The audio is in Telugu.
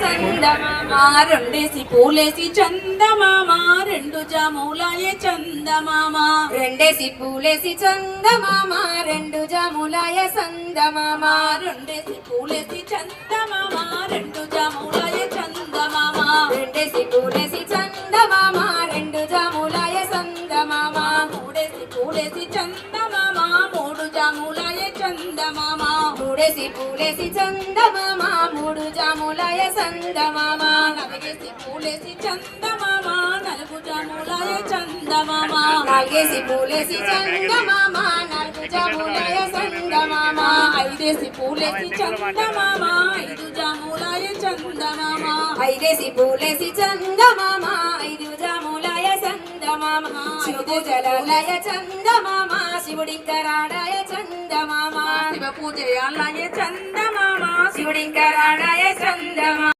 చందమామ రెండేసి పూలేసి చందమామా రెండు జాములాయే చందమామా. రెండేసి పూలేసి చందమామా రెండు జాములాయ సందమామా రెండేసి పూలేసి చందమామా రెండు జాములాయ చందమామా. రెండేసి పూలేసి చందమామా రెండు జాములాయ సందమామా మూడేసి పూలేసి చందమామా మూడు జాములాయ చందమామా. మూడేసి పూలేసి చందమామా. మూడు జాములయ సందమామ. నలిగేసి పూలేసి చందమామ. నలుగు జాములయ చందమామ. నాలుగేసి పూలేసి చందమామ. నలుగు జాములయ సందమామ. ఐదేసి పూలేసి చందమామ. ఐదు జాములయ చందమామ. ఐదేసి పూలేసి చందమామ. ఐదు జాములయ సందమామ. శివుడు జలాలయ చందమామ. శివుడి కరాడయ చందమామ. శివ పూజ అలాయ చందమామ. శివుడి కరణయ చందమా.